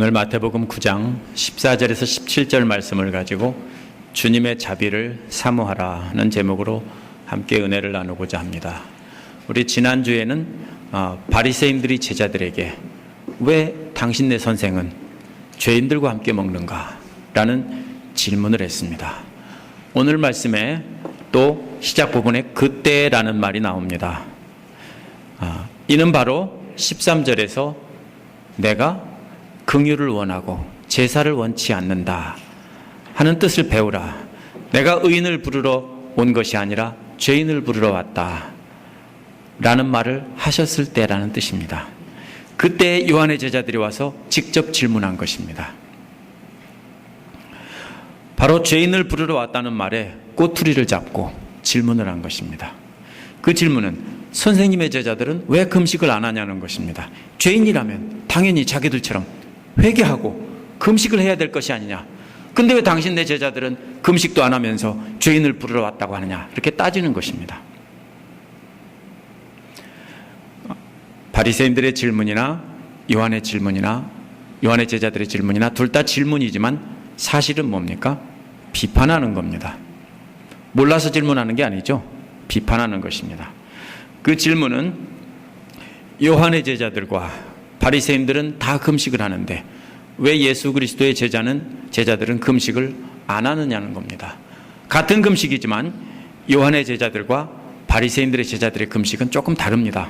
오늘 마태복음 9장 14절에서 17절 말씀을 가지고 주님의 자비를 사모하라는 제목으로 함께 은혜를 나누고자 합니다. 우리 지난주에는 어, 바리새인들이 제자들에게 왜 당신 네 선생은 죄인들과 함께 먹는가? 라는 질문을 했습니다. 오늘 말씀에 또 시작 부분에 그때라는 말이 나옵니다. 아, 이는 바로 13절에서 내가 긍휼을 원하고 제사를 원치 않는다 하는 뜻을 배우라. 내가 의인을 부르러 온 것이 아니라 죄인을 부르러 왔다. 라는 말을 하셨을 때라는 뜻입니다. 그때 요한의 제자들이 와서 직접 질문한 것입니다. 바로 죄인을 부르러 왔다는 말에 꼬투리를 잡고 질문을 한 것입니다. 그 질문은 선생님의 제자들은 왜 금식을 안 하냐는 것입니다. 죄인이라면 당연히 자기들처럼 회개하고 금식을 해야 될 것이 아니냐. 근데 왜 당신 내 제자들은 금식도 안 하면서 죄인을 부르러 왔다고 하느냐. 이렇게 따지는 것입니다. 바리새인들의 질문이나 요한의 질문이나 요한의 제자들의 질문이나 둘 다 질문이지만 사실은 뭡니까? 비판하는 겁니다. 몰라서 질문하는 게 아니죠. 비판하는 것입니다. 그 질문은 요한의 제자들과 바리새인들은 다 금식을 하는데 왜 예수 그리스도의 제자는 제자들은 금식을 안 하느냐는 겁니다. 같은 금식이지만 요한의 제자들과 바리새인들의 제자들의 금식은 조금 다릅니다.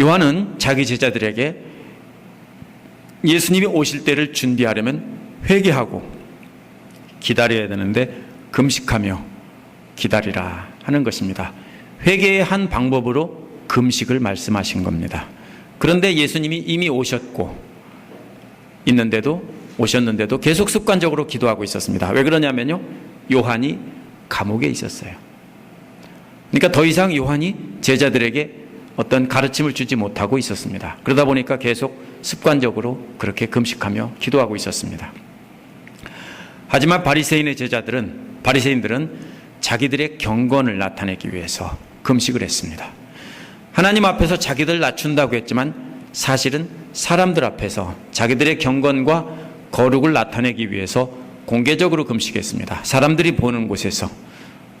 요한은 자기 제자들에게 예수님이 오실 때를 준비하려면 회개하고 기다려야 되는데 금식하며 기다리라 하는 것입니다. 회개의 한 방법으로 금식을 말씀하신 겁니다. 그런데 예수님이 이미 오셨고 있는데도 오셨는데도 계속 습관적으로 기도하고 있었습니다. 왜 그러냐면요. 요한이 감옥에 있었어요. 그러니까 더 이상 요한이 제자들에게 어떤 가르침을 주지 못하고 있었습니다. 그러다 보니까 계속 습관적으로 그렇게 금식하며 기도하고 있었습니다. 하지만 바리새인의 제자들은 바리새인들은 자기들의 경건을 나타내기 위해서 금식을 했습니다. 하나님 앞에서 자기들 낮춘다고 했지만 사실은 사람들 앞에서 자기들의 경건과 거룩을 나타내기 위해서 공개적으로 금식했습니다. 사람들이 보는 곳에서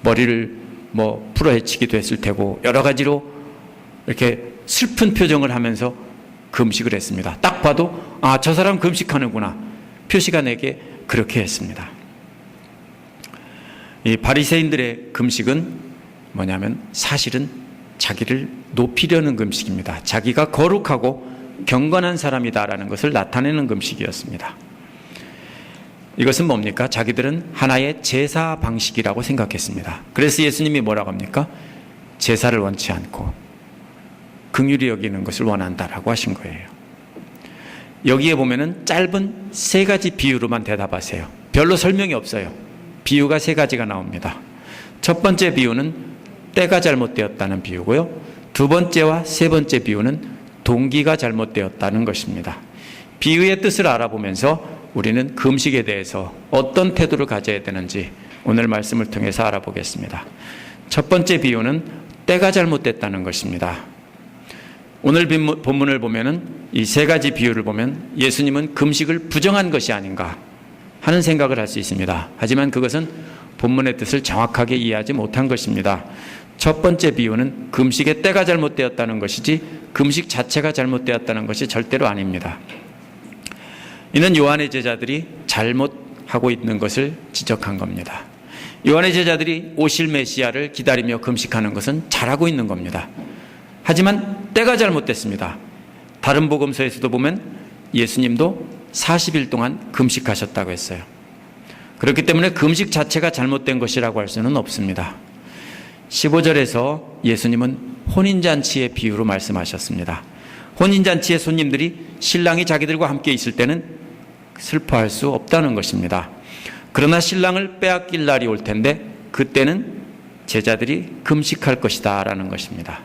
머리를 뭐 풀어헤치기도 했을 테고 여러 가지로 이렇게 슬픈 표정을 하면서 금식을 했습니다. 딱 봐도 아, 저 사람 금식하는구나. 표시가 내게 그렇게 했습니다. 이 바리새인들의 금식은 뭐냐면 사실은 자기를 높이려는 금식입니다. 자기가 거룩하고 경건한 사람이다라는 것을 나타내는 금식이었습니다. 이것은 뭡니까? 자기들은 하나의 제사 방식이라고 생각했습니다. 그래서 예수님이 뭐라고 합니까? 제사를 원치 않고 긍휼히 여기는 것을 원한다라고 하신 거예요. 여기에 보면은 짧은 세 가지 비유로만 대답하세요. 별로 설명이 없어요. 비유가 세 가지가 나옵니다. 첫 번째 비유는 때가 잘못되었다는 비유고요. 두 번째와 세 번째 비유는 동기가 잘못되었다는 것입니다. 비유의 뜻을 알아보면서 우리는 금식에 대해서 어떤 태도를 가져야 되는지 오늘 말씀을 통해서 알아보겠습니다. 첫 번째 비유는 때가 잘못됐다는 것입니다. 오늘 본문을 보면은 이 세 가지 비유를 보면 예수님은 금식을 부정한 것이 아닌가 하는 생각을 할 수 있습니다. 하지만 그것은 본문의 뜻을 정확하게 이해하지 못한 것입니다. 첫 번째 비유는 금식의 때가 잘못되었다는 것이지 금식 자체가 잘못되었다는 것이 절대로 아닙니다. 이는 요한의 제자들이 잘못하고 있는 것을 지적한 겁니다. 요한의 제자들이 오실 메시아를 기다리며 금식하는 것은 잘하고 있는 겁니다. 하지만 때가 잘못됐습니다. 다른 복음서에서도 보면 예수님도 40일 동안 금식하셨다고 했어요. 그렇기 때문에 금식 자체가 잘못된 것이라고 할 수는 없습니다. 15절에서 예수님은 혼인잔치의 비유로 말씀하셨습니다. 혼인잔치의 손님들이 신랑이 자기들과 함께 있을 때는 슬퍼할 수 없다는 것입니다. 그러나 신랑을 빼앗길 날이 올 텐데 그때는 제자들이 금식할 것이다 라는 것입니다.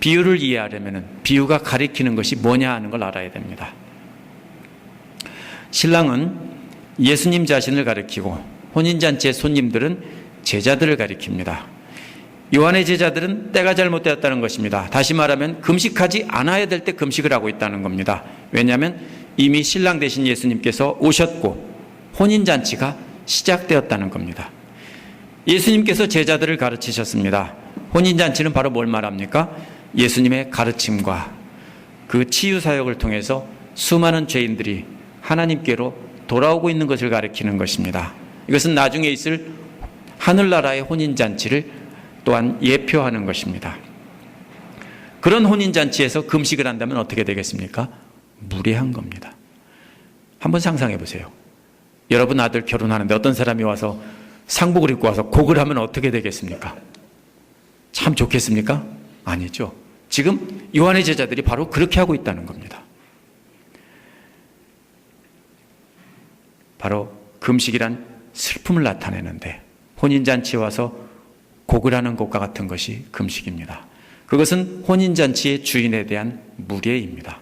비유를 이해하려면 비유가 가리키는 것이 뭐냐 하는 걸 알아야 됩니다. 신랑은 예수님 자신을 가리키고 혼인잔치의 손님들은 제자들을 가리킵니다. 요한의 제자들은 때가 잘못되었다는 것입니다. 다시 말하면 금식하지 않아야 될 때 금식을 하고 있다는 겁니다. 왜냐하면 이미 신랑 되신 예수님께서 오셨고 혼인잔치가 시작되었다는 겁니다. 예수님께서 제자들을 가르치셨습니다. 혼인잔치는 바로 뭘 말합니까? 예수님의 가르침과 그 치유 사역을 통해서 수많은 죄인들이 하나님께로 돌아오고 있는 것을 가리키는 것입니다. 이것은 나중에 있을 하늘나라의 혼인잔치를 또한 예표하는 것입니다. 그런 혼인잔치에서 금식을 한다면 어떻게 되겠습니까? 무례한 겁니다. 한번 상상해 보세요. 여러분 아들 결혼하는데 어떤 사람이 와서 상복을 입고 와서 곡을 하면 어떻게 되겠습니까? 참 좋겠습니까? 아니죠. 지금 요한의 제자들이 바로 그렇게 하고 있다는 겁니다. 바로 금식이란 슬픔을 나타내는데 혼인잔치에 와서 하는 것과 같은 것이 금식입니다. 그것은 혼인잔치의 주인에 대한 무례입니다.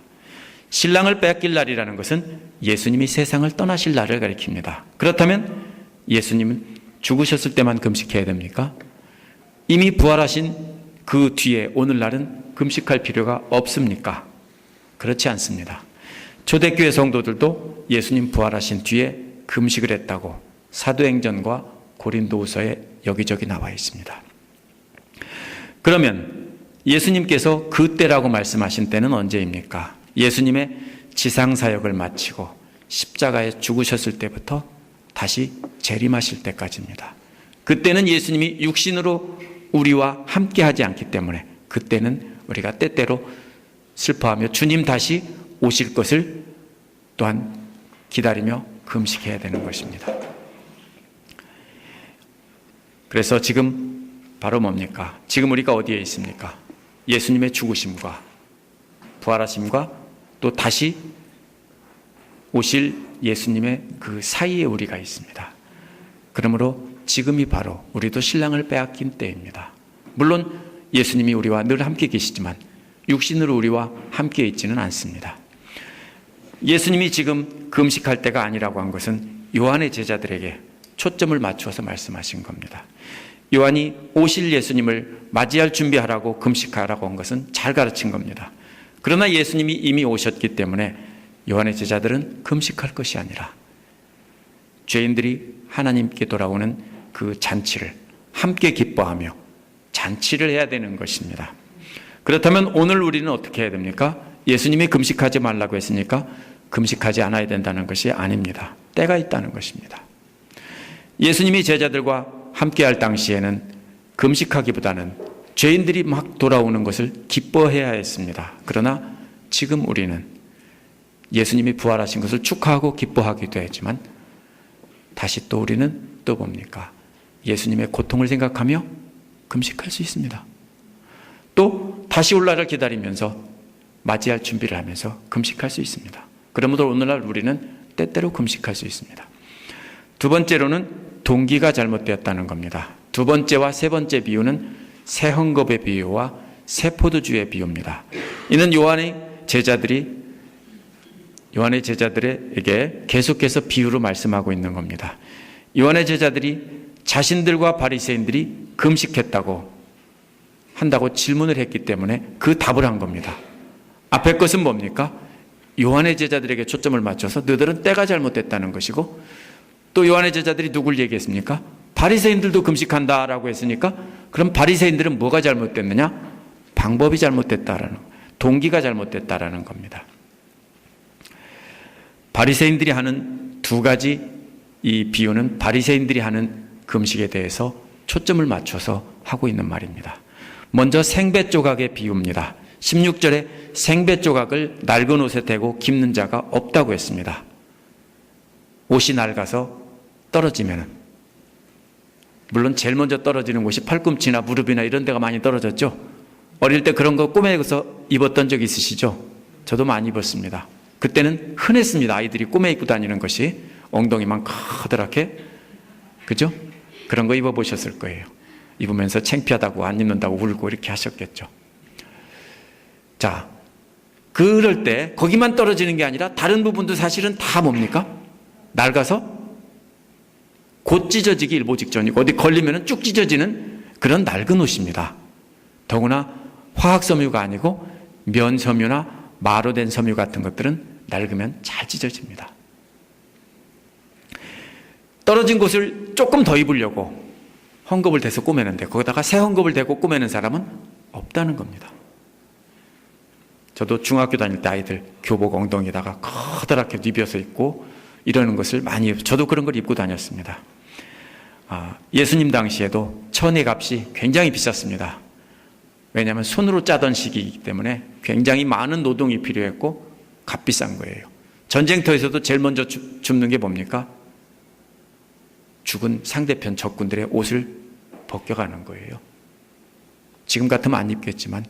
신랑을 뺏길 날이라는 것은 예수님이 세상을 떠나실 날을 가리킵니다. 그렇다면 예수님은 죽으셨을 때만 금식해야 됩니까? 이미 부활하신 그 뒤에 오늘날은 금식할 필요가 없습니까? 그렇지 않습니다. 초대교회 성도들도 예수님 부활하신 뒤에 금식을 했다고 사도행전과 고린도후서에 여기저기 나와 있습니다. 그러면 예수님께서 그때라고 말씀하신 때는 언제입니까? 예수님의 지상 사역을 마치고 십자가에 죽으셨을 때부터 다시 재림하실 때까지입니다. 그때는 예수님이 육신으로 우리와 함께 하지 않기 때문에 그때는 우리가 때때로 슬퍼하며 주님 다시 오실 것을 또한 기다리며 금식해야 되는 것입니다. 그래서 지금 바로 뭡니까? 지금 우리가 어디에 있습니까? 예수님의 죽으심과 부활하심과 또 다시 오실 예수님의 그 사이에 우리가 있습니다. 그러므로 지금이 바로 우리도 신랑을 빼앗긴 때입니다. 물론 예수님이 우리와 늘 함께 계시지만 육신으로 우리와 함께 있지는 않습니다. 예수님이 지금 금식할 때가 아니라고 한 것은 요한의 제자들에게 초점을 맞추어서 말씀하신 겁니다. 요한이 오실 예수님을 맞이할 준비하라고 금식하라고 한 것은 잘 가르친 겁니다. 그러나 예수님이 이미 오셨기 때문에 요한의 제자들은 금식할 것이 아니라 죄인들이 하나님께 돌아오는 그 잔치를 함께 기뻐하며 잔치를 해야 되는 것입니다. 그렇다면 오늘 우리는 어떻게 해야 됩니까? 예수님이 금식하지 말라고 했으니까 금식하지 않아야 된다는 것이 아닙니다. 때가 있다는 것입니다. 예수님이 제자들과 함께할 당시에는 금식하기보다는 죄인들이 막 돌아오는 것을 기뻐해야 했습니다. 그러나 지금 우리는 예수님이 부활하신 것을 축하하고 기뻐하기도 했지만 다시 또 우리는 또 뭡니까? 예수님의 고통을 생각하며 금식할 수 있습니다. 또 다시 올 날을 기다리면서 맞이할 준비를 하면서 금식할 수 있습니다. 그러므로 오늘날 우리는 때때로 금식할 수 있습니다. 두 번째로는 동기가 잘못되었다는 겁니다. 두 번째와 세 번째 비유는 새 헌겁의 비유와 새 포도주의 비유입니다. 이는 요한의 제자들이 요한의 제자들에게 계속해서 비유로 말씀하고 있는 겁니다. 요한의 제자들이 자신들과 바리새인들이 금식했다고 한다고 질문을 했기 때문에 그 답을 한 겁니다. 앞에 것은 뭡니까? 요한의 제자들에게 초점을 맞춰서 너희들은 때가 잘못됐다는 것이고 또 요한의 제자들이 누굴 얘기했습니까? 바리새인들도 금식한다라고 했으니까 그럼 바리새인들은 뭐가 잘못됐느냐? 방법이 잘못됐다라는 동기가 잘못됐다라는 겁니다. 바리새인들이 하는 두 가지 이 비유는 바리새인들이 하는 금식에 대해서 초점을 맞춰서 하고 있는 말입니다. 먼저 생배 조각의 비유입니다. 16절에 생배 조각을 낡은 옷에 대고 깁는 자가 없다고 했습니다. 옷이 낡아서 떨어지면 물론 제일 먼저 떨어지는 곳이 팔꿈치나 무릎이나 이런 데가 많이 떨어졌죠. 어릴 때 그런 거 꼬매서 입었던 적 있으시죠? 저도 많이 입었습니다. 그때는 흔했습니다. 아이들이 꼬매 입고 다니는 것이 엉덩이만 커다랗게 그죠? 그런 거 입어보셨을 거예요. 입으면서 창피하다고 안 입는다고 울고 이렇게 하셨겠죠. 자, 그럴 때 거기만 떨어지는 게 아니라 다른 부분도 사실은 다 뭡니까? 낡아서 곧 찢어지기 일보 직전이고 어디 걸리면 쭉 찢어지는 그런 낡은 옷입니다. 더구나 화학 섬유가 아니고 면 섬유나 마로 된 섬유 같은 것들은 낡으면 잘 찢어집니다. 떨어진 곳을 조금 더 입으려고 헝겊을 대서 꼬매는데 거기다가 새 헝겊을 대고 꼬매는 사람은 없다는 겁니다. 저도 중학교 다닐 때 아이들 교복 엉덩이에다가 커다랗게 입혀서 입고 이러는 것을 많이 입- 저도 그런 걸 입고 다녔습니다. 아, 예수님 당시에도 천의 값이 굉장히 비쌌습니다. 왜냐하면 손으로 짜던 시기이기 때문에 굉장히 많은 노동이 필요했고 값비싼 거예요. 전쟁터에서도 제일 먼저 주- 줍는 게 뭡니까? 죽은 상대편 적군들의 옷을 벗겨가는 거예요. 지금 같으면 안 입겠지만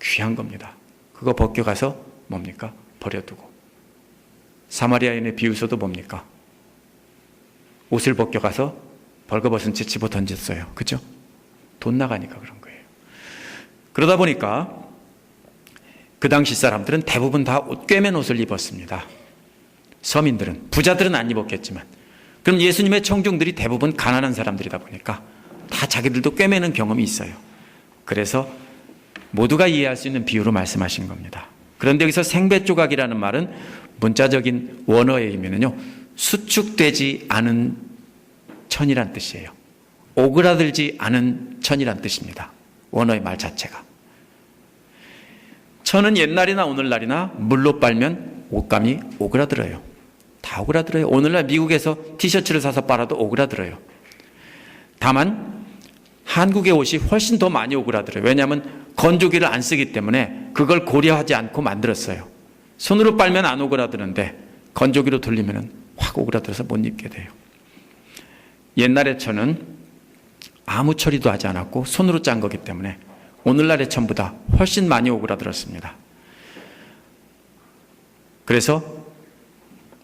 귀한 겁니다. 그거 벗겨가서 뭡니까? 버려두고. 사마리아인의 비유서도 뭡니까? 옷을 벗겨가서 벌거벗은 채 집어 던졌어요. 그죠? 돈 나가니까 그런 거예요. 그러다 보니까 그 당시 사람들은 대부분 다 옷 꿰맨 옷을 입었습니다. 서민들은 부자들은 안 입었겠지만 그럼 예수님의 청중들이 대부분 가난한 사람들이다 보니까 다 자기들도 꿰매는 경험이 있어요. 그래서 모두가 이해할 수 있는 비유로 말씀하신 겁니다. 그런데 여기서 생배 조각이라는 말은 문자적인 원어에 의미는요 수축되지 않은 천이란 뜻이에요. 오그라들지 않은 천이란 뜻입니다. 원어의 말 자체가. 천은 옛날이나 오늘날이나 물로 빨면 옷감이 오그라들어요. 다 오그라들어요. 오늘날 미국에서 티셔츠를 사서 빨아도 오그라들어요. 다만 한국의 옷이 훨씬 더 많이 오그라들어요. 왜냐하면 건조기를 안 쓰기 때문에 그걸 고려하지 않고 만들었어요. 손으로 빨면 안 오그라드는데 건조기로 돌리면 확 오그라들어서 못 입게 돼요. 옛날의 천은 아무 처리도 하지 않았고 손으로 짠 거기 때문에 오늘날의 천보다 훨씬 많이 오그라들었습니다. 그래서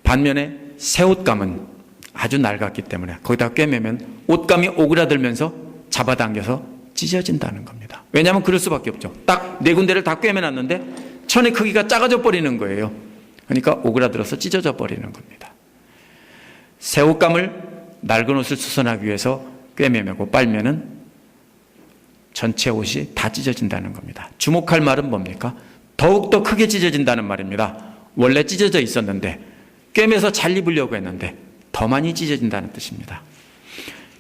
반면에 새 옷감은 아주 낡았기 때문에 거기다 꿰매면 옷감이 오그라들면서 잡아당겨서 찢어진다는 겁니다. 왜냐하면 그럴 수밖에 없죠. 딱 네 군데를 다 꿰매놨는데 천의 크기가 작아져 버리는 거예요. 그러니까 오그라들어서 찢어져 버리는 겁니다. 새 옷감을 낡은 옷을 수선하기 위해서 꿰매매고 빨면은 전체 옷이 다 찢어진다는 겁니다. 주목할 말은 뭡니까? 더욱더 크게 찢어진다는 말입니다. 원래 찢어져 있었는데 꿰매서 잘 입으려고 했는데 더 많이 찢어진다는 뜻입니다.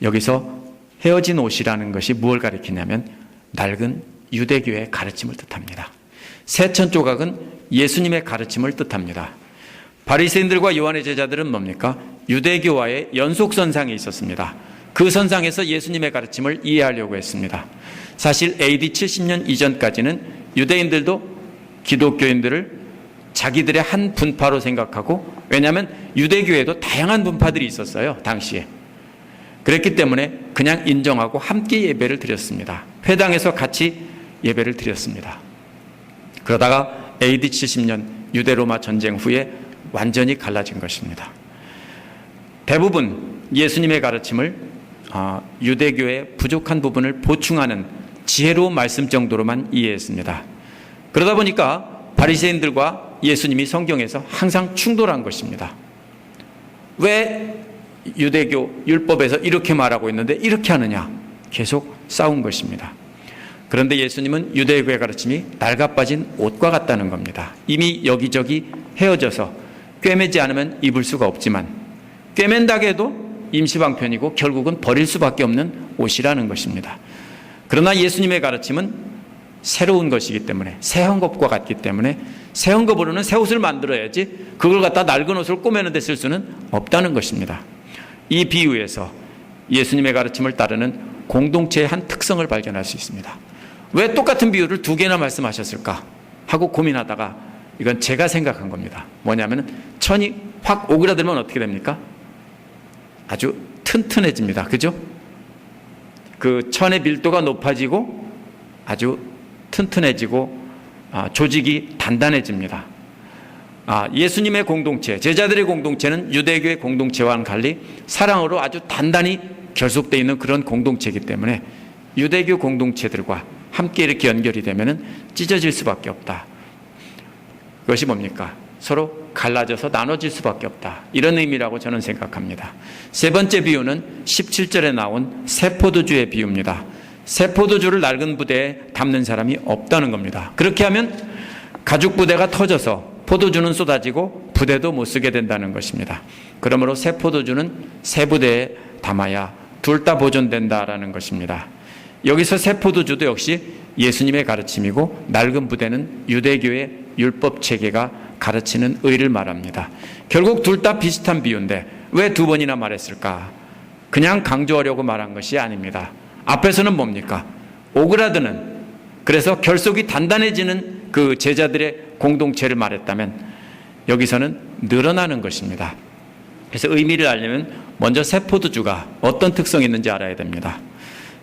여기서 헤어진 옷이라는 것이 무엇을 가리키냐면 낡은 유대교의 가르침을 뜻합니다. 세천 조각은 예수님의 가르침을 뜻합니다. 바리새인들과 요한의 제자들은 뭡니까? 유대교와의 연속선상에 있었습니다. 그 선상에서 예수님의 가르침을 이해하려고 했습니다. 사실 AD 70년 이전까지는 유대인들도 기독교인들을 자기들의 한 분파로 생각하고 왜냐하면 유대교에도 다양한 분파들이 있었어요. 당시에. 그랬기 때문에 그냥 인정하고 함께 예배를 드렸습니다. 회당에서 같이 예배를 드렸습니다. 그러다가 AD 70년 유대로마 전쟁 후에 완전히 갈라진 것입니다. 대부분 예수님의 가르침을 아, 유대교의 부족한 부분을 보충하는 지혜로운 말씀 정도로만 이해했습니다. 그러다 보니까 바리새인들과 예수님이 성경에서 항상 충돌한 것입니다. 왜 유대교 율법에서 이렇게 말하고 있는데 이렇게 하느냐? 계속 싸운 것입니다. 그런데 예수님은 유대교의 가르침이 낡아빠진 옷과 같다는 겁니다. 이미 여기저기 헤어져서 꿰매지 않으면 입을 수가 없지만 꿰맨다고 해도 임시방편이고 결국은 버릴 수밖에 없는 옷이라는 것입니다. 그러나 예수님의 가르침은 새로운 것이기 때문에 새 헝겊과 같기 때문에 새 헝겊으로는 새 옷을 만들어야지 그걸 갖다 낡은 옷을 꼬매는 데 쓸 수는 없다는 것입니다. 이 비유에서 예수님의 가르침을 따르는 공동체의 한 특성을 발견할 수 있습니다. 왜 똑같은 비유를 두 개나 말씀하셨을까 하고 고민하다가 이건 제가 생각한 겁니다. 뭐냐면 천이 확 오그라들면 어떻게 됩니까? 아주 튼튼해집니다. 그죠? 그 천의 밀도가 높아지고 아주 튼튼해지고 아, 조직이 단단해집니다. 아, 예수님의 공동체, 제자들의 공동체는 유대교의 공동체와는 달리 사랑으로 아주 단단히 결속되어 있는 그런 공동체이기 때문에 유대교 공동체들과 함께 이렇게 연결이 되면 찢어질 수밖에 없다. 그것이 뭡니까? 서로 갈라져서 나눠질 수밖에 없다. 이런 의미라고 저는 생각합니다. 세 번째 비유는 17절에 나온 세포도주의 비유입니다. 세포도주를 낡은 부대에 담는 사람이 없다는 겁니다. 그렇게 하면 가죽 부대가 터져서 포도주는 쏟아지고 부대도 못 쓰게 된다는 것입니다. 그러므로 새 포도주는 새 부대에 담아야 둘 다 보존된다라는 것입니다. 여기서 새 포도주도 역시 예수님의 가르침이고 낡은 부대는 유대교의 율법 체계가 가르치는 의를 말합니다. 결국 둘 다 비슷한 비유인데 왜 두 번이나 말했을까? 그냥 강조하려고 말한 것이 아닙니다. 앞에서는 뭡니까? 오그라드는 그래서 결속이 단단해지는 그 제자들의 공동체를 말했다면 여기서는 늘어나는 것입니다. 그래서 의미를 알려면 먼저 세포도주가 어떤 특성이 있는지 알아야 됩니다.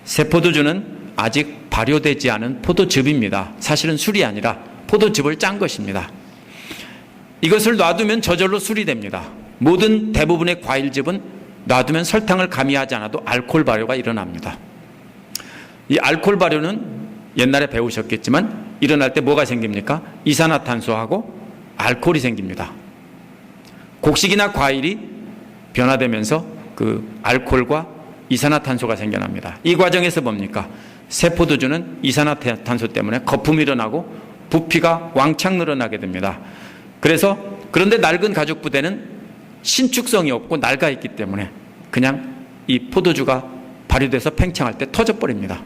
세포도주는 아직 발효되지 않은 포도즙입니다. 사실은 술이 아니라 포도즙을 짠 것입니다. 이것을 놔두면 저절로 술이 됩니다. 모든 대부분의 과일즙은 놔두면 설탕을 가미하지 않아도 알코올 발효가 일어납니다. 이 알코올 발효는 옛날에 배우셨겠지만 일어날 때 뭐가 생깁니까? 이산화탄소하고 알코올이 생깁니다. 곡식이나 과일이 변화되면서 그 알코올과 이산화탄소가 생겨납니다. 이 과정에서 뭡니까? 세포도주는 이산화탄소 때문에 거품이 일어나고 부피가 왕창 늘어나게 됩니다. 그래서 그런데 낡은 가죽 부대는 신축성이 없고 낡아 있기 때문에 그냥 이 포도주가 발효돼서 팽창할 때 터져 버립니다.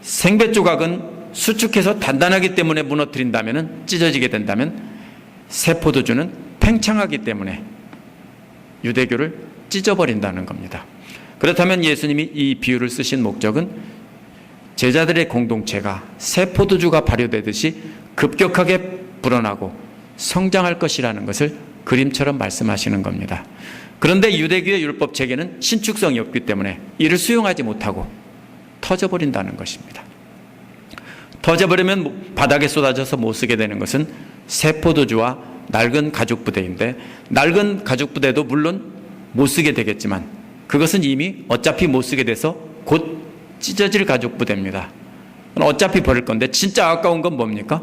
생배 조각은 수축해서 단단하기 때문에 무너뜨린다면 찢어지게 된다면 세포도주는 팽창하기 때문에 유대교를 찢어버린다는 겁니다. 그렇다면 예수님이 이 비유를 쓰신 목적은 제자들의 공동체가 세포도주가 발효되듯이 급격하게 불어나고 성장할 것이라는 것을 그림처럼 말씀하시는 겁니다. 그런데 유대교의 율법 체계는 신축성이 없기 때문에 이를 수용하지 못하고 터져버린다는 것입니다. 터져버리면 바닥에 쏟아져서 못 쓰게 되는 것은 세포도주와 낡은 가죽 부대인데 낡은 가죽 부대도 물론 못 쓰게 되겠지만 그것은 이미 어차피 못 쓰게 돼서 곧 찢어질 가죽 부대입니다. 어차피 버릴 건데 진짜 아까운 건 뭡니까?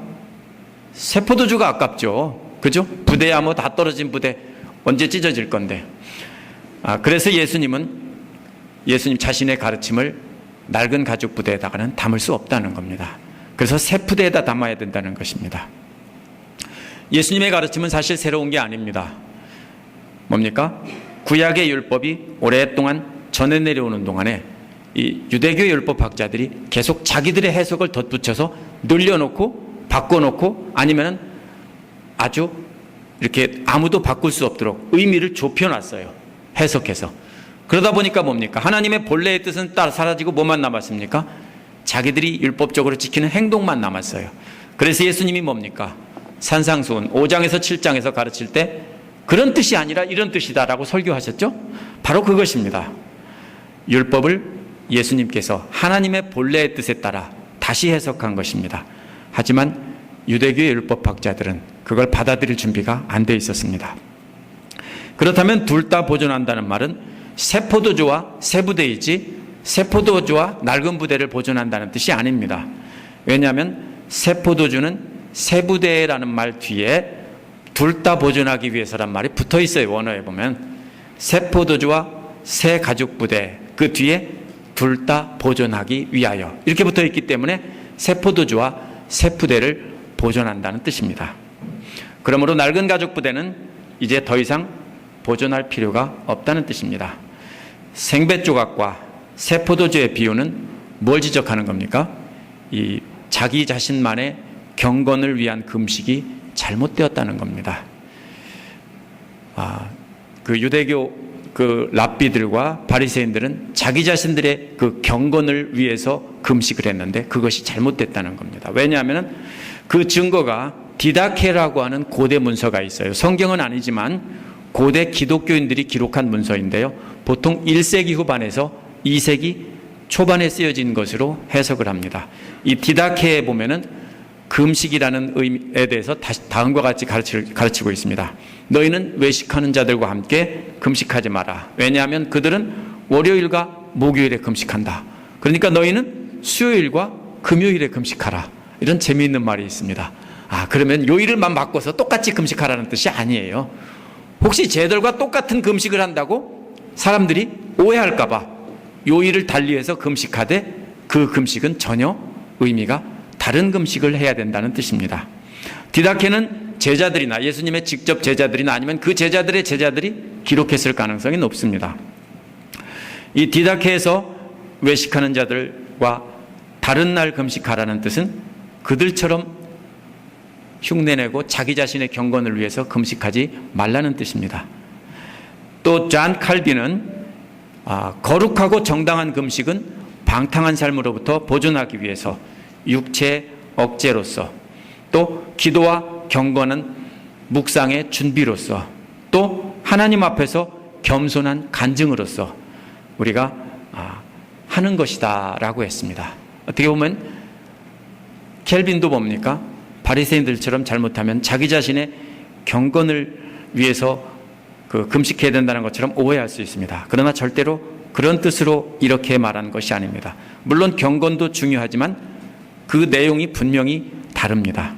세포도주가 아깝죠. 그죠? 부대야 뭐 다 떨어진 부대 언제 찢어질 건데. 아, 그래서 예수님은 예수님 자신의 가르침을 낡은 가죽 부대에다가는 담을 수 없다는 겁니다. 그래서 새 부대에다 담아야 된다는 것입니다. 예수님의 가르침은 사실 새로운 게 아닙니다. 뭡니까? 구약의 율법이 오랫동안 전해 내려오는 동안에 이 유대교 율법학자들이 계속 자기들의 해석을 덧붙여서 늘려놓고 바꿔놓고 아니면은 아주 이렇게 아무도 바꿀 수 없도록 의미를 좁혀놨어요. 해석해서. 그러다 보니까 뭡니까? 하나님의 본래의 뜻은 따라 사라지고 뭐만 남았습니까? 자기들이 율법적으로 지키는 행동만 남았어요. 그래서 예수님이 뭡니까? 산상수훈 5장에서 7장에서 가르칠 때 그런 뜻이 아니라 이런 뜻이다라고 설교하셨죠? 바로 그것입니다. 율법을 예수님께서 하나님의 본래의 뜻에 따라 다시 해석한 것입니다. 하지만 유대교의 율법학자들은 그걸 받아들일 준비가 안 돼 있었습니다. 그렇다면 둘 다 보존한다는 말은 세포도주와 세부대이지 세포도주와 낡은 부대를 보존한다는 뜻이 아닙니다. 왜냐하면 세포도주는 세부대라는 말 뒤에 둘 다 보존하기 위해서란 말이 붙어 있어요. 원어에 보면 세포도주와 새 가죽 부대 그 뒤에 둘 다 보존하기 위하여 이렇게 붙어 있기 때문에 세포도주와 세부대를 보존한다는 뜻입니다. 그러므로 낡은 가죽 부대는 이제 더 이상 보존할 필요가 없다는 뜻입니다. 생배 조각과 세포도주의 비유는 뭘 지적하는 겁니까? 이 자기 자신만의 경건을 위한 금식이 잘못되었다는 겁니다. 아, 그 유대교 그 랍비들과 바리새인들은 자기 자신들의 그 경건을 위해서 금식을 했는데 그것이 잘못됐다는 겁니다. 왜냐하면 그 증거가 디다케라고 하는 고대 문서가 있어요. 성경은 아니지만 고대 기독교인들이 기록한 문서인데요. 보통 1세기 후반에서 2세기 초반에 쓰여진 것으로 해석을 합니다. 이 디다케에 보면은 금식이라는 의미에 대해서 다시 다음과 같이 가르치 고 있습니다. 너희는 외식하는 자들과 함께 금식하지 마라. 왜냐하면 그들은 월요일과 목요일에 금식한다. 그러니까 너희는 수요일과 금요일에 금식하라. 이런 재미있는 말이 있습니다. 아, 그러면 요일을만 바꿔서 똑같이 금식하라는 뜻이 아니에요. 혹시 쟤들과 똑같은 금식을 한다고 사람들이 오해할까봐 요일을 달리해서 금식하되 그 금식은 전혀 의미가 다른 금식을 해야 된다는 뜻입니다. 디다케는 제자들이나 예수님의 직접 제자들이나 아니면 그 제자들의 제자들이 기록했을 가능성이 높습니다. 이 디다케에서 외식하는 자들과 다른 날 금식하라는 뜻은 그들처럼 흉내내고 자기 자신의 경건을 위해서 금식하지 말라는 뜻입니다. 또 잔 칼빈은 아, 거룩하고 정당한 금식은 방탕한 삶으로부터 보존하기 위해서 육체 억제로서 또 기도와 경건은 묵상의 준비로서 또 하나님 앞에서 겸손한 간증으로서 우리가 아, 하는 것이다 라고 했습니다. 어떻게 보면 켈빈도 뭡니까? 바리새인들처럼 잘못하면 자기 자신의 경건을 위해서 그 금식해야 된다는 것처럼 오해할 수 있습니다. 그러나 절대로 그런 뜻으로 이렇게 말한 것이 아닙니다. 물론 경건도 중요하지만 그 내용이 분명히 다릅니다.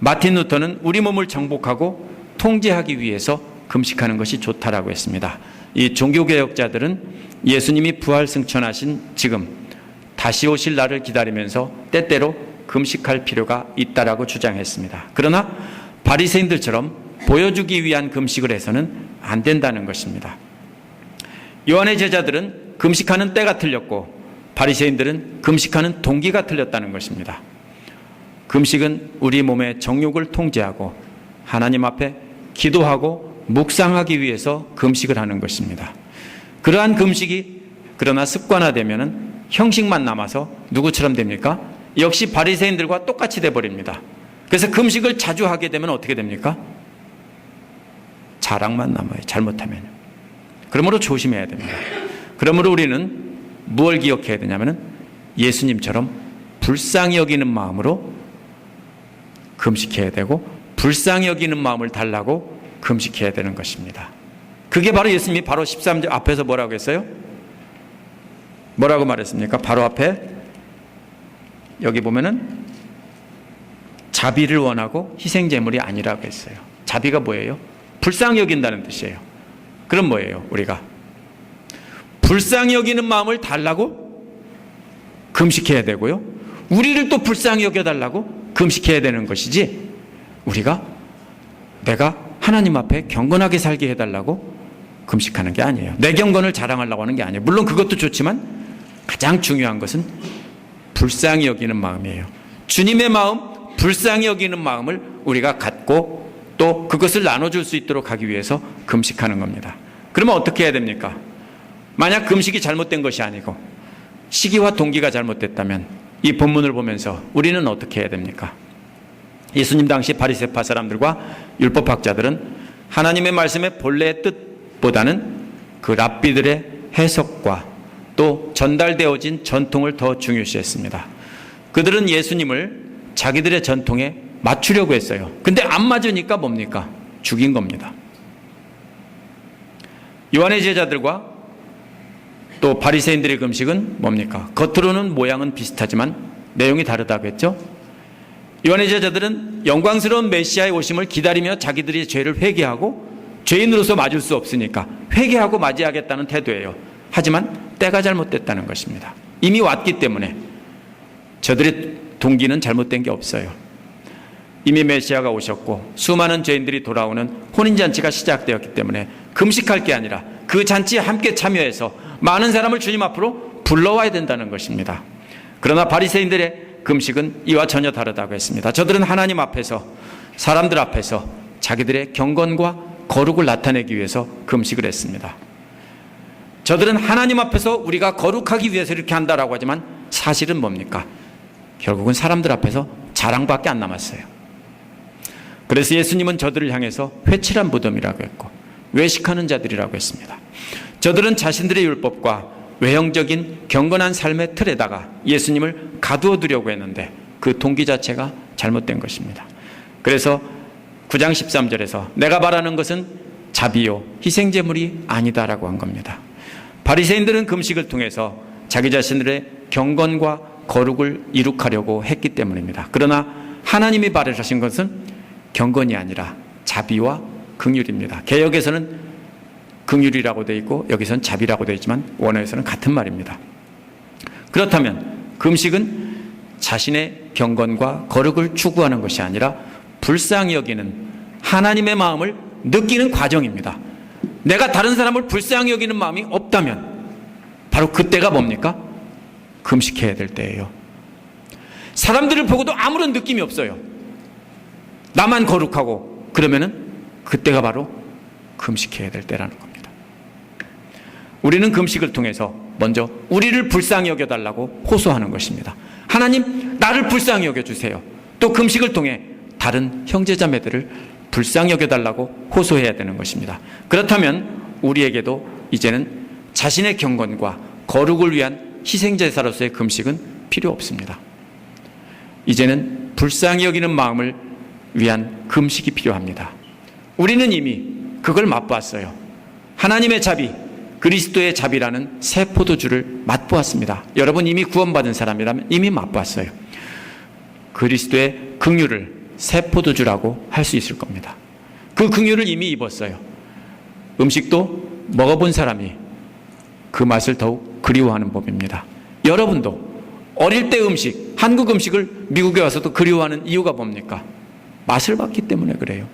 마틴 루터는 우리 몸을 정복하고 통제하기 위해서 금식하는 것이 좋다라고 했습니다. 이 종교개혁자들은 예수님이 부활 승천하신 지금 다시 오실 날을 기다리면서 때때로 금식할 필요가 있다라고 주장했습니다. 그러나 바리새인들처럼 보여주기 위한 금식을 해서는 안 된다는 것입니다. 요한의 제자들은 금식하는 때가 틀렸고 바리새인들은 금식하는 동기가 틀렸다는 것입니다. 금식은 우리 몸의 정욕을 통제하고 하나님 앞에 기도하고 묵상하기 위해서 금식을 하는 것입니다. 그러한 금식이 그러나 습관화되면은 형식만 남아서 누구처럼 됩니까? 역시 바리새인들과 똑같이 돼 버립니다. 그래서 금식을 자주 하게 되면 어떻게 됩니까? 자랑만 남아요. 잘못하면. 그러므로 조심해야 됩니다. 그러므로 우리는 무엇을 기억해야 되냐면은 예수님처럼 불쌍히 여기는 마음으로 금식해야 되고 불쌍히 여기는 마음을 달라고 금식해야 되는 것입니다. 그게 바로 예수님이 바로 13절 앞에서 뭐라고 했어요? 뭐라고 말했습니까? 바로 앞에 여기 보면은 자비를 원하고 희생 제물이 아니라고 했어요. 자비가 뭐예요? 불쌍히 여긴다는 뜻이에요. 그럼 뭐예요? 우리가 불쌍히 여기는 마음을 달라고 금식해야 되고요. 우리를 또 불쌍히 여겨 달라고 금식해야 되는 것이지. 우리가 내가 하나님 앞에 경건하게 살게 해 달라고 금식하는 게 아니에요. 내 경건을 자랑하려고 하는 게 아니에요. 물론 그것도 좋지만 가장 중요한 것은 불쌍히 여기는 마음이에요. 주님의 마음, 불쌍히 여기는 마음을 우리가 갖고 또 그것을 나눠줄 수 있도록 하기 위해서 금식하는 겁니다. 그러면 어떻게 해야 됩니까? 만약 금식이 잘못된 것이 아니고 시기와 동기가 잘못됐다면 이 본문을 보면서 우리는 어떻게 해야 됩니까? 예수님 당시 바리새파 사람들과 율법학자들은 하나님의 말씀의 본래의 뜻보다는 그 랍비들의 해석과 또 전달되어진 전통을 더 중요시했습니다. 그들은 예수님을 자기들의 전통에 맞추려고 했어요. 근데 안 맞으니까 뭡니까? 죽인 겁니다. 요한의 제자들과 또 바리새인들의 금식은 뭡니까? 겉으로는 모양은 비슷하지만 내용이 다르다고 했죠. 요한의 제자들은 영광스러운 메시아의 오심을 기다리며 자기들이 죄를 회개하고 죄인으로서 맞을 수 없으니까 회개하고 맞이하겠다는 태도예요. 하지만 때가 잘못됐다는 것입니다. 이미 왔기 때문에 저들의 동기는 잘못된 게 없어요. 이미 메시아가 오셨고 수많은 죄인들이 돌아오는 혼인잔치가 시작되었기 때문에 금식할 게 아니라 그 잔치에 함께 참여해서 많은 사람을 주님 앞으로 불러와야 된다는 것입니다. 그러나 바리새인들의 금식은 이와 전혀 다르다고 했습니다. 저들은 하나님 앞에서 사람들 앞에서 자기들의 경건과 거룩을 나타내기 위해서 금식을 했습니다. 저들은 하나님 앞에서 우리가 거룩하기 위해서 이렇게 한다라고 하지만 사실은 뭡니까? 결국은 사람들 앞에서 자랑밖에 안 남았어요. 그래서 예수님은 저들을 향해서 회칠한 무덤이라고 했고 외식하는 자들이라고 했습니다. 저들은 자신들의 율법과 외형적인 경건한 삶의 틀에다가 예수님을 가두어 두려고 했는데 그 동기 자체가 잘못된 것입니다. 그래서 9장 13절에서 내가 바라는 것은 자비요 희생제물이 아니다라고 한 겁니다. 바리새인들은 금식을 통해서 자기 자신들의 경건과 거룩을 이룩하려고 했기 때문입니다. 그러나 하나님이 바라신 것은 경건이 아니라 자비와 긍휼입니다. 개혁에서는 긍휼이라고 되어 있고 여기서는 자비라고 되어 있지만 원어에서는 같은 말입니다. 그렇다면 금식은 자신의 경건과 거룩을 추구하는 것이 아니라 불쌍히 여기는 하나님의 마음을 느끼는 과정입니다. 내가 다른 사람을 불쌍히 여기는 마음이 없다면 바로 그때가 뭡니까? 금식해야 될 때예요. 사람들을 보고도 아무런 느낌이 없어요. 나만 거룩하고 그러면은 그때가 바로 금식해야 될 때라는 겁니다. 우리는 금식을 통해서 먼저 우리를 불쌍히 여겨달라고 호소하는 것입니다. 하나님, 나를 불쌍히 여겨주세요. 또 금식을 통해 다른 형제자매들을 불쌍히 여겨달라고 호소해야 되는 것입니다. 그렇다면 우리에게도 이제는 자신의 경건과 거룩을 위한 희생제사로서의 금식은 필요 없습니다. 이제는 불쌍히 여기는 마음을 위한 금식이 필요합니다. 우리는 이미 그걸 맛보았어요. 하나님의 자비, 그리스도의 자비라는 새 포도주를 맛보았습니다. 여러분 이미 구원받은 사람이라면 이미 맛보았어요. 그리스도의 긍휼을 새 포도주라고 할 수 있을 겁니다. 그 긍휼을 이미 입었어요. 음식도 먹어본 사람이 그 맛을 더욱 그리워하는 법입니다. 여러분도 어릴 때 음식, 한국 음식을 미국에 와서도 그리워하는 이유가 뭡니까? 맛을 봤기 때문에 그래요.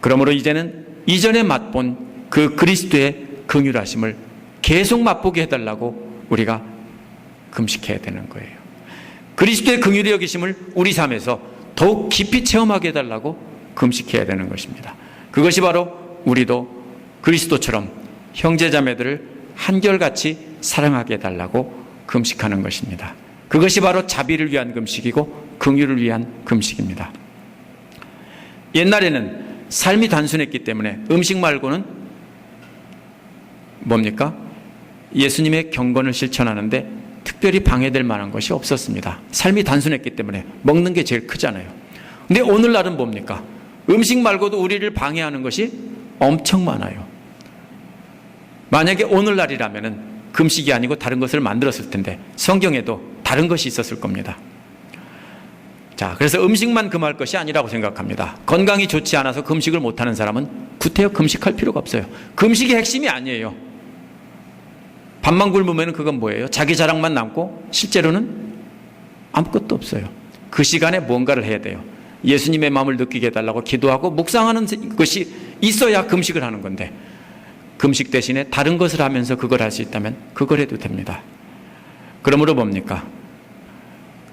그러므로 이제는 이전에 맛본 그 그리스도의 긍휼하심을 계속 맛보게 해달라고 우리가 금식해야 되는 거예요. 그리스도의 긍휼의 여기심을 우리 삶에서 더욱 깊이 체험하게 해달라고 금식해야 되는 것입니다. 그것이 바로 우리도 그리스도처럼 형제자매들을 한결같이 사랑하게 해달라고 금식하는 것입니다. 그것이 바로 자비를 위한 금식이고 긍휼을 위한 금식입니다. 옛날에는 삶이 단순했기 때문에 음식 말고는 뭡니까? 예수님의 경건을 실천하는데 특별히 방해될 만한 것이 없었습니다. 삶이 단순했기 때문에 먹는 게 제일 크잖아요. 근데 오늘날은 뭡니까? 음식 말고도 우리를 방해하는 것이 엄청 많아요. 만약에 오늘날이라면은 금식이 아니고 다른 것을 만들었을 텐데 성경에도 다른 것이 있었을 겁니다. 자, 그래서 음식만 금할 것이 아니라고 생각합니다. 건강이 좋지 않아서 금식을 못하는 사람은 구태여 금식할 필요가 없어요. 금식이 핵심이 아니에요. 밥만 굶으면 그건 뭐예요? 자기 자랑만 남고 실제로는 아무것도 없어요. 그 시간에 뭔가를 해야 돼요. 예수님의 마음을 느끼게 해달라고 기도하고 묵상하는 것이 있어야 금식을 하는 건데 금식 대신에 다른 것을 하면서 그걸 할 수 있다면 그걸 해도 됩니다. 그러므로 뭡니까?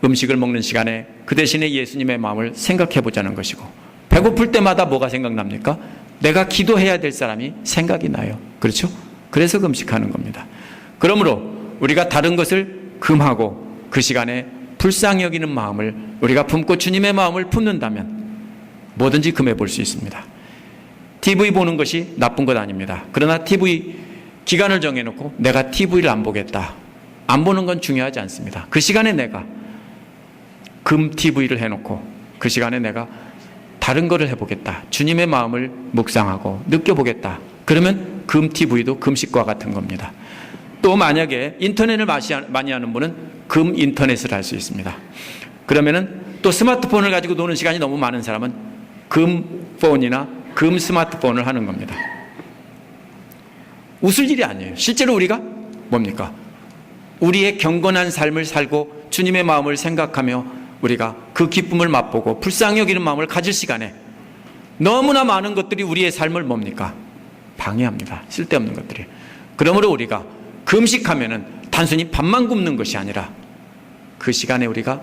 음식을 먹는 시간에 그 대신에 예수님의 마음을 생각해 보자는 것이고 배고플 때마다 뭐가 생각납니까? 내가 기도해야 될 사람이 생각이 나요. 그렇죠? 그래서 금식하는 겁니다. 그러므로 우리가 다른 것을 금하고 그 시간에 불쌍히 여기는 마음을 우리가 품고 주님의 마음을 품는다면 뭐든지 금해 볼 수 있습니다. TV 보는 것이 나쁜 것 아닙니다. 그러나 TV 기간을 정해놓고 내가 TV를 안 보겠다. 안 보는 건 중요하지 않습니다. 그 시간에 내가 금 TV를 해놓고 그 시간에 내가 다른 거를 해보겠다. 주님의 마음을 묵상하고 느껴보겠다. 그러면 금 TV도 금식과 같은 겁니다. 또 만약에 인터넷을 많이 하는 분은 금 인터넷을 할 수 있습니다. 그러면은 또 스마트폰을 가지고 노는 시간이 너무 많은 사람은 금 폰이나 금 스마트폰을 하는 겁니다. 웃을 일이 아니에요. 실제로 우리가 뭡니까? 우리의 경건한 삶을 살고 주님의 마음을 생각하며 우리가 그 기쁨을 맛보고 불쌍히 여기는 마음을 가질 시간에 너무나 많은 것들이 우리의 삶을 뭡니까? 방해합니다. 쓸데없는 것들이. 그러므로 우리가 금식하면은 단순히 밥만 굶는 것이 아니라 그 시간에 우리가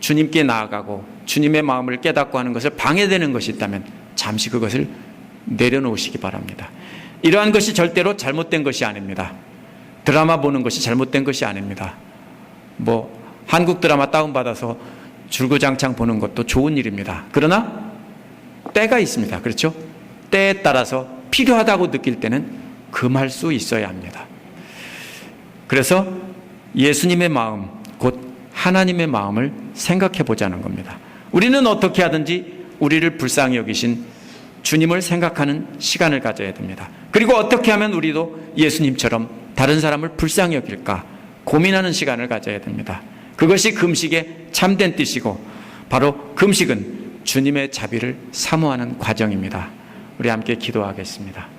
주님께 나아가고 주님의 마음을 깨닫고 하는 것을 방해되는 것이 있다면 잠시 그것을 내려놓으시기 바랍니다. 이러한 것이 절대로 잘못된 것이 아닙니다. 드라마 보는 것이 잘못된 것이 아닙니다. 뭐 한국 드라마 다운받아서 줄구장창 보는 것도 좋은 일입니다. 그러나 때가 있습니다. 그렇죠? 때에 따라서 필요하다고 느낄 때는 금할 수 있어야 합니다. 그래서 예수님의 마음, 곧 하나님의 마음을 생각해 보자는 겁니다. 우리는 어떻게 하든지 우리를 불쌍히 여기신 주님을 생각하는 시간을 가져야 됩니다. 그리고 어떻게 하면 우리도 예수님처럼 다른 사람을 불쌍히 여길까 고민하는 시간을 가져야 됩니다. 그것이 금식의 참된 뜻이고 바로 금식은 주님의 자비를 사모하는 과정입니다. 우리 함께 기도하겠습니다.